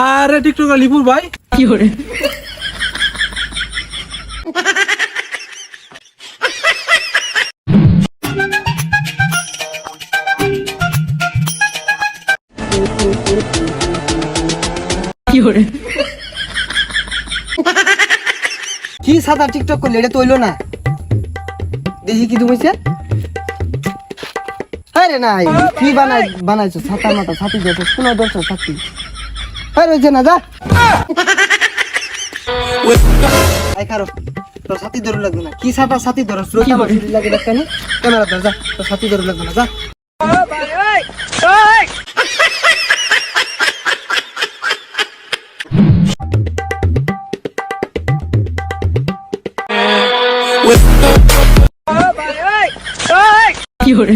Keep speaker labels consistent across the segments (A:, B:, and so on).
A: আরে টিকটকার লিপুর ভাই।
B: কি করে? কি hore
C: কি সাদা টিকটক করলে? এটা তো হইল না। দেখি কি তুমি আরে নাই কি বানাই বানাইছো? ছাতা মাথা ছাতি দিয়েছ শোনো দর্শক ছাতি। আরে হয়েছে না, যা। আই তোর ছাতি ধরে লাগবে না। কি ছাতা ছাতি ধরো
B: বলে?
C: মাসুরি লাগে দেখানি ক্যামেরা ধর, যা। তোর ছাতি ধরে লাগবে না, যা।
B: কি hore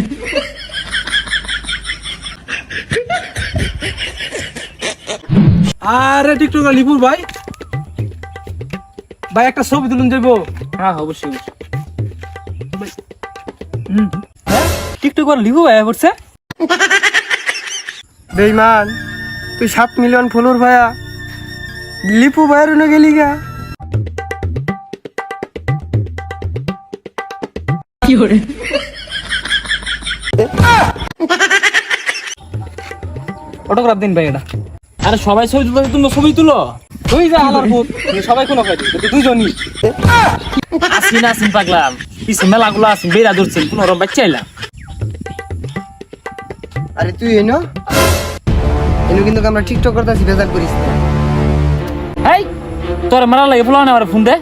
A: আরে টিকটকার লিপুর ভাই। ভাই একটা ছবি তুলুন যাব
D: হ্যাঁ অবশ্যই টিকটক করে লিখু ভাই করছে
C: বেইমান তুই সাত মিলিয়ন ফলোর ভাইয়া। লিপু ভাইয়ের উনে গেলি গা।
B: কি hore
D: অটোগ্রাফ দিন ভাই এটা। আরে সবাই ছবি তুলো তুমি ছবি তুলো। তুই যা আমার ভূত। সবাই কোনো খাই দিই দুজনই আসিন আসিন পাগলাম পিছে মেলাগুলো আসিন বেড়া ধরছেন কোনো রকম বাচ্চা
C: আরে তুই এনো? এনো কিন্তু আমরা টিকটক করতেছি বেজার করিস না।
D: হেই তোর মারা লাগে ফুলাও না আমার ফোন দে।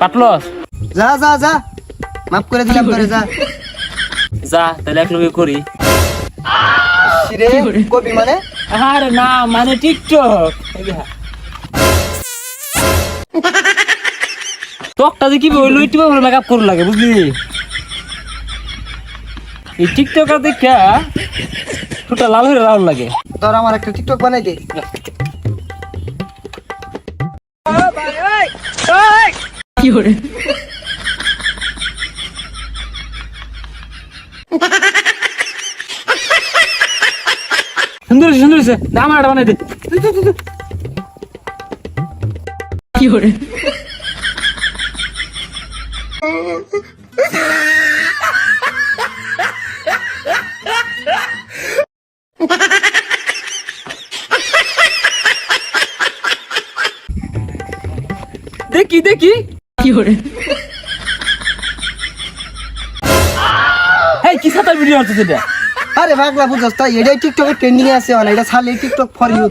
D: পাটলস।
C: যা যা যা। মাফ করে দিলাম তোরে যা।
D: যা তাহলে এক লগে করি।
C: কবি মানে?
D: আরে না মানে টিকটক। টকটা যে কি বলল একটু মেকআপ করু লাগে বুঝলি? এই টিকটকার দেখা ঠোঁটা লাল হয়ে লাল লাগে।
C: তোর আমার একটা টিকটক বানাই দে।
B: কি hore
D: সুন্দর সুন্দর আমার একটা বানাই দে।
B: কি hore
D: দেখি দেখি।
B: কি hore
D: এই কি সাতার ভিডিও হচ্ছে সেটা
C: আরে পাগলা বুঝছস তাই এটাই টিকটকে ট্রেন্ডিং এ আছে মানে এটা ছাড়লে টিকটক ফর ইউ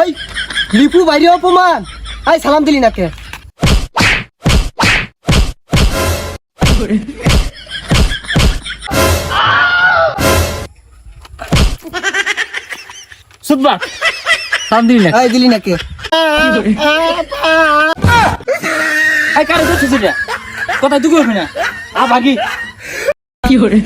D: এই।
C: লিপু বাইরে অপমান। আই সালাম দিলি না কে
B: কি hore
D: সুদবা সাম দিলি না?
C: আই দিলি না কে?
D: এই কারে করছিস সেটা কথা তুই করবি না? আ বাকি
B: কি hore